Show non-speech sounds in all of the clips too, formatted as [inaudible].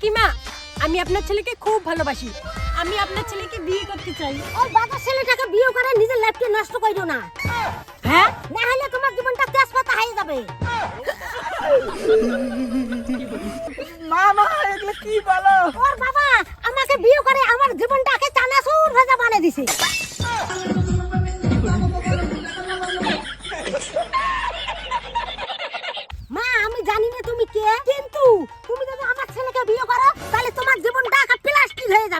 কাকিমা আমি আপনার ছেলেকে খুব ভালোবাসি। আমি আপনার ছেলেকে বিয়ে করতে চাই। ওর বাবা ছেলেটাকে বিয়ে করে নিজের লাইফকে নষ্ট করিও না। হ্যাঁ? না হলে তোমার জীবনটা তেজপাতা হয়ে যাবে। মা মা এগুলো কি বলো?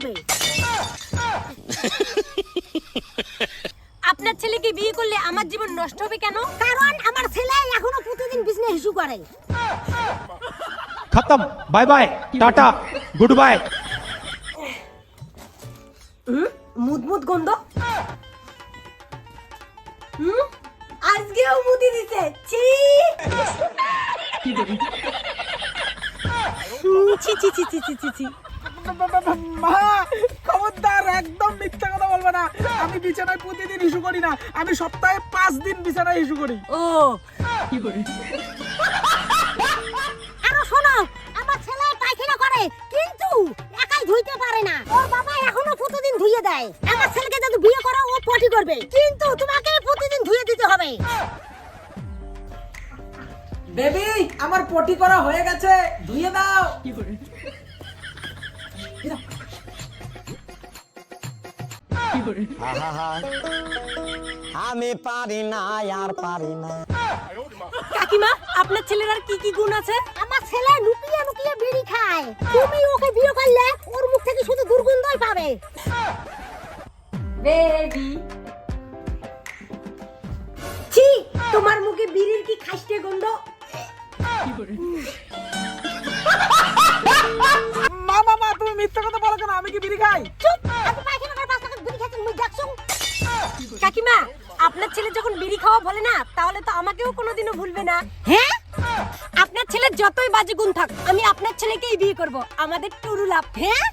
খাবে আপনার ছেলেকে বিয়ে করলে আমার জীবন নষ্ট হবে কেন? কারণ আমার ছেলে এখনও প্রতিদিন বিজনেস ইস্যু করে। খতম। Bye bye tata. Good bye মুদমুদ গন্ধ? আজকেও মুদি দিছে। ছি। ছি ছি ছি ছি ছি ছি। মা খবরদার একদম মিথ্যা কথা বলবে না। আমি বিছানায় প্রতিদিন ইস্যু করি না। আমি সপ্তাহে পাঁচ দিন বিছানায় ইস্যু করি। ও। আরও শোনো আমার ছেলে পায়খানা করে কিন্তু একাই ধুইতে পারে না। ওর বাবা এখনও প্রতিদিন ধুইয়ে দেয়। আমার ছেলেকে যদি বিয়ে করো ও পটি করবে। কিন্তু তোমাকে প্রতিদিন ধুইয়ে দিতে হবে। বেবি আমার পটি করা হয়ে গেছে। ধুয়ে দাও। আমি পারি না আর পারি না। কাকিমা আপনার ছেলের আর কি কি গুণ আছে? আমার ছেলে লুকিয়ে লুকিয়ে বিড়ি খায়। তুমি ওকে বিয়ে করলে ওর বলো কেন? আমি কি বিড়ি খাই? চুপ! কাকিমা, আপনার ছেলে যখন বিড়ি খাওয়া বলে না, তাহলে তো আমাকেও কোনোদিনও ভুলবে না। হ্যাঁ? আপনার ছেলের যতই বাজে গুণ থাক, আমি আপনার ছেলেকেই বিয়ে করব। আমাদের টুরু লাভ হ্যাঁ?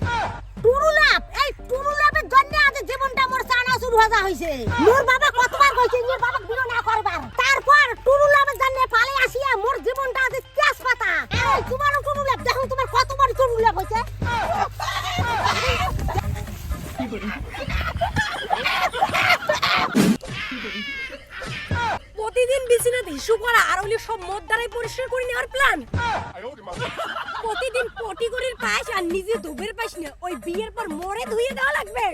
টুরুলাপ এই টুরুলাপের জন্য আজ জীবনটা মোর চানাচুর ভাজা হইছে। মোর বাবা কতবার কইছে নিজের বাবা না করবার। তারপর টুরুলাপের জন্য পালে আসিয়া মোর প্রতিদিন বিছানাতে হিসু করা আর হলে সব মদ দ্বারাই পরিষ্কার করে নেওয়ার প্ল্যান প্রতিদিন পটি করির পায়েস আর নিজে দুবের পাইস না ওই বিয়ের পর মরে ধুয়ে দেওয়া লাগবে।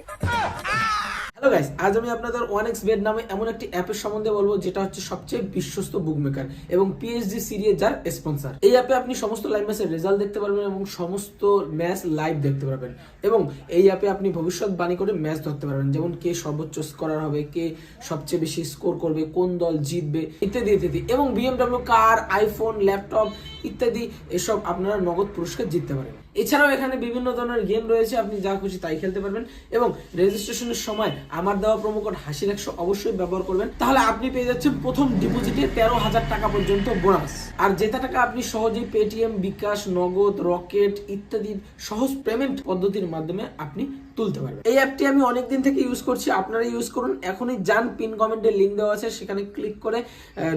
হ্যালো গাইস আজ আমি আপনাদের ওয়ান এক্স বেড নামে এমন একটি অ্যাপের সম্বন্ধে বলব যেটা হচ্ছে সবচেয়ে বিশ্বস্ত বুক মেকার এবং পিএইচডি সিরিজ যার স্পন্সর এই অ্যাপে আপনি সমস্ত লাইভ ম্যাচের রেজাল্ট দেখতে পারবেন এবং সমস্ত ম্যাচ লাইভ দেখতে পারবেন এবং এই অ্যাপে আপনি ভবিষ্যৎবাণী করে ম্যাচ ধরতে পারবেন। যেমন কে সর্বোচ্চ স্কোরার হবে, কে সবচেয়ে বেশি স্কোর করবে, কোন দল জিতবে, ইত্যাদি ইত্যাদি এবং বিএমডব্লিউ কার আইফোন ল্যাপটপ ইত্যাদি এসব আপনারা নগদ পুরস্কার জিততে পারেন। এছাড়াও এখানে বিভিন্ন ধরনের গেম রয়েছে, আপনি যা খুশি তাই খেলতে পারবেন। এবং রেজিস্ট্রেশনের সময় আমার দেওয়া প্রোমো কোড হাসির একশো অবশ্যই ব্যবহার করবেন। তাহলে আপনি পেয়ে যাচ্ছেন প্রথম ডিপোজিটে তেরো হাজার টাকা পর্যন্ত বোনাস আর যেটা টাকা আপনি সহজেই পেটিএম বিকাশ, নগদ রকেট ইত্যাদি সহজ পেমেন্ট পদ্ধতির মাধ্যমে আপনি তুলতে পারবেন এই অ্যাপটি আমি অনেকদিন থেকে ইউজ করছি, আপনারা ইউজ করুন। এখনই যান পিন কমেন্টে লিঙ্ক দেওয়া আছে, সেখানে ক্লিক করে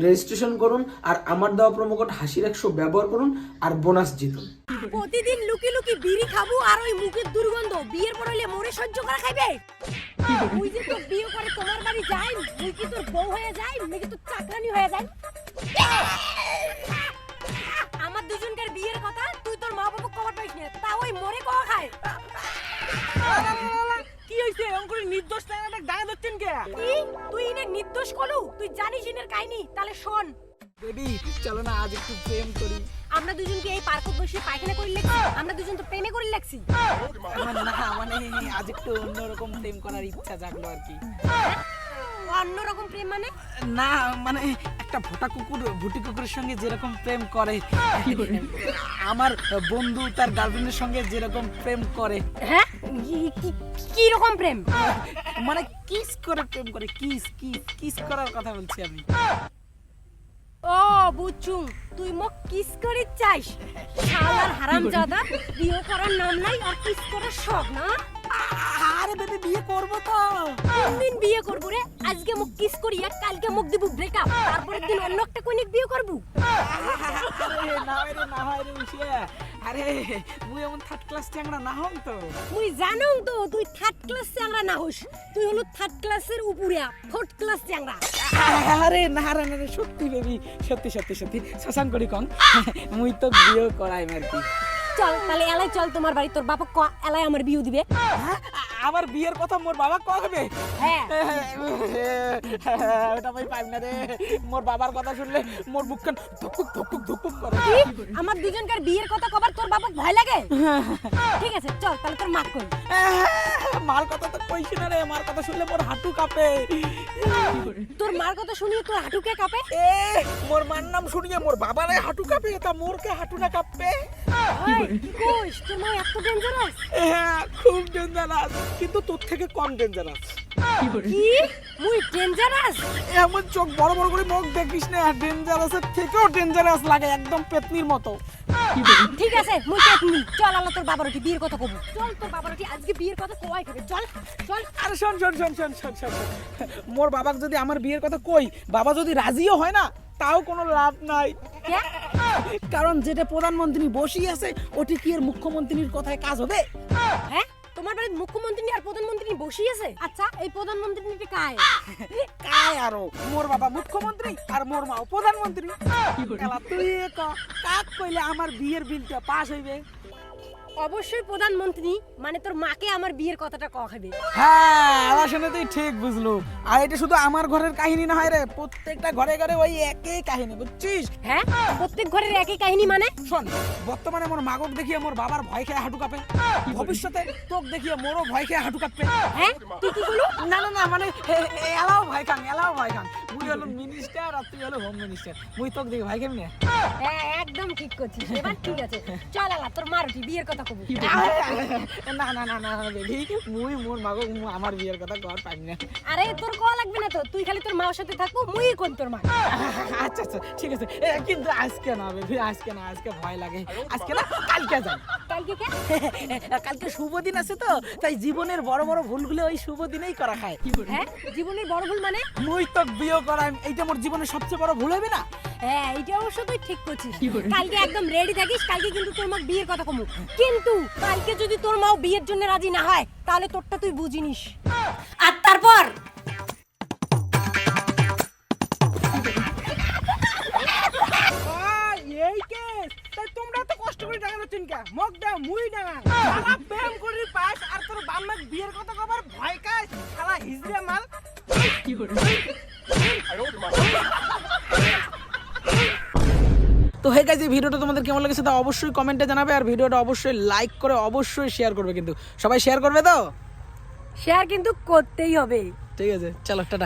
রেজিস্ট্রেশন করুন আর আমার দেওয়া প্রোমো কোড হাসির একশো ব্যবহার করুন আর বোনাস জিতুন। প্রতিদিন লুকি লুকি বিড়ি খাব আর ওই মুখের দুর্গন্ধ, বিয়ের পর হইলে মরে সহ্য করা খাইবে? তুই যে তোর বিয়ে করে তোমার বাড়ি যাই, মুই কি তোর বউ হয়ে যাই নাকি তোর চাকরানি হয়ে যাই? আমার দুজনকার বিয়ের কথা তুই তোর মা বাবা কবার পাইস না, তা ওই মরে কওয়া খায়। কি হইছে? অঙ্কুর নির্দোষ টাকাটা গায়ে ধরছেন কে? কি? তুই ইনে নির্দোষ কলু? তুই জানিস ইনের কাহিনী? তাহলে শোন। বেবি চলো না আজ একটু প্রেম করি। আমরা দুজনকে এই পার্কত বসে পায়খানা করে লাগছি আমরা দুজন তো প্রেমে করে লাগছি। না মানে আজ একটু অন্যরকম প্রেম করার ইচ্ছা জাগলো আর কি। অন্যরকম প্রেম মানে? না মানে একটা ভোটা কুকুর ভুটি কুকুরের সঙ্গে যেরকম প্রেম করে আমার বন্ধু তার গার্লফ্রেন্ডের সঙ্গে যেরকম প্রেম করে। হ্যাঁ? কি- রকম প্রেম? মানে কিস করে প্রেম করে কিস কিস কিস করার কথা বলছি আমি। ও বুঝছুম তুই মোক কিস করে চাইস? শালার হারাম জাদা বিয়ে করার নাম নাই আর কিস করার শখ না? আরে বেবি বিয়ে করব তো। কোনদিন বিয়ে করব রে? আজকে মুখ কিস করি আর কালকে মুখ দিব ব্রেকআপ তারপরের দিন অন্য একটা কইনিক বিয়ে করব? আরে না রে না হয় রে আরে মুই এমন থার্ড ক্লাস চ্যাংড়া না হম তো। মুই জানো তো তুই থার্ড ক্লাস চ্যাংরা না হোস। তুই হলো থার্ড ক্লাসের উপরে ফোর্থ ক্লাস চ্যাংরা। আরে না রে না রে সত্যি বেবি সত্যি সত্যি সত্যি শশাঙ্ক করি কং। মুই তো বিয়ে করাই আর কি চল তাহলে এলাই চল তোমার বাড়ি তোর বাপ ক এলাই আমার বিয়ে দিবে। আমার বিয়ের কথা মোর বাবা কবে? হ্যাঁ। [laughs] ওটা আমি পাই না রে। মোর বাবার কথা শুনলে মোর বুকখান করে। আমার দুজনকার বিয়ের কথা কবার তোর বাবা ভয় লাগে? [laughs] ঠিক আছে চল তাহলে তোর মাক কই [laughs] মার কথা তো কইছি না রে মার কথা শুনলে মোর হাঁটু কাঁপে। তোর মার কথা শুনিয়ে তোর হাঁটুকে কাঁপে? এ মোর মার নাম শুনিয়ে মোর বাবারে হাঁটু কাঁপে তা মোরকে হাঁটু না কাঁপবে কি কইস তোর মা এত ডেঞ্জারাস হ্যাঁ খুব ডেঞ্জারাস কিন্তু তোর থেকে কম ডেঞ্জারাস কি? মুই ডেঞ্জারাস এমন চোখ বড় বড় করে মুখ দেখিস না ডেঞ্জারাসের থেকেও ডেঞ্জারাস লাগে একদম পেতনির মতো। ঠিক আছে মুই পেতনি। চল আল্লাহ তোর বাবার ওটি বিয়ের কথা কব। চল তোর বাবার ওটি আজকে বিয়ের কথা খাবে। চল চল। আরে শোন শোন শোন শোন শোন শোন। মোর বাবাকে যদি আমার বিয়ের কথা কই বাবা যদি রাজিও হয় না তাও কোনো লাভ নাই। কারণ যেটা প্রধানমন্ত্রী বসি আছে ওটি কি এর মুখ্যমন্ত্রীর কথায় কাজ হবে? হ্যাঁ? তোমার বাড়ির মুখ্যমন্ত্রী আর প্রধানমন্ত্রী বসি আছে? আচ্ছা এই প্রধানমন্ত্রী কায় কায় আরও? মোর বাবা মুখ্যমন্ত্রী আর মোর মা প্রধানমন্ত্রী। তুই কাক কইলে আমার বিয়ের বিলটা পাস হইবে? অবশ্যই প্রধানমন্ত্রী মানে তোর মাকে আমার বিয়ের কথাটা কওয়া খাবে। হ্যাঁ আমার শুনে তুই ঠিক বুঝলো। আর এটা শুধু আমার ঘরের কাহিনী না হয় রে প্রত্যেকটা ঘরে ঘরে ওই একই কাহিনী বুঝছিস? হ্যাঁ প্রত্যেক ঘরের একই কাহিনী মানে? শোন বর্তমানে মোর মাগক দেখিয়ে মোর বাবার ভয় খেয়ে হাঁটু কাঁপে। ভবিষ্যতে তোক দেখিয়ে মোরও ভয় খেয়ে হাঁটু কাঁপবে হ্যাঁ তুই কি বলু না না না মানে এলাও ভয় খান এলাও ভয় খান। তুই হলো মিনিস্টার আর তুই হলো হোম মিনিস্টার মুই তোক দেখি ভাই কেমনে হ্যাঁ একদম ঠিক করছিস। এবার ঠিক আছে। চল আল্লাহ তোর মার ওটি বিয়ের কথা না না না না বেবি মুই মোর মাগক মু আমার বিয়ের কথা কর পাই না। আরে তোর কোয়া লাগবে না তো? তুই খালি তোর মার সাথে থাকব মুই কোন তোর মা? আচ্ছা আচ্ছা ঠিক আছে। কিন্তু আজকে না বেবি আজকে না আজকে ভয় লাগে। আজকে না কালকে যাই। কালকে কে? [laughs] কালকে শুভ দিন আছে তো তাই জীবনের বড় বড় ভুলগুলো ওই শুভ দিনেই করা খায়। হ্যাঁ জীবনের বড় ভুল মানে? মুই তো বিয়ে করাই এইটা মোর জীবনের সবচেয়ে বড় ভুল হবে না? হ্যাঁ এইটা অবশ্য তুই ঠিক করছিস। কালকে একদম রেডি থাকিস কালকে কিন্তু তোর মা বিয়ের কথা কমু কিন্তু কালকে যদি তোর মাও বিয়ের জন্য রাজি না হয় তাহলে তোরটা তুই বুঝিনিস। আর তারপর? তোমরা তো কষ্ট করে টাকা দিচ্ছেন কে? মগ দাও মুই না শালা প্রেম করি পাস আর তোর বাম্মাক বিয়ের কথা কবার ভয় কাজ শালা হিজড়ে মাল। তো হে গাইজ এই ভিডিওটা তোমাদের কেমন লেগেছে তা অবশ্যই কমেন্টে জানাবে আর ভিডিওটা অবশ্যই লাইক করে অবশ্যই শেয়ার করবে কিন্তু। সবাই শেয়ার করবে তো? শেয়ার কিন্তু করতেই হবে। ঠিক আছে চলো টাটা।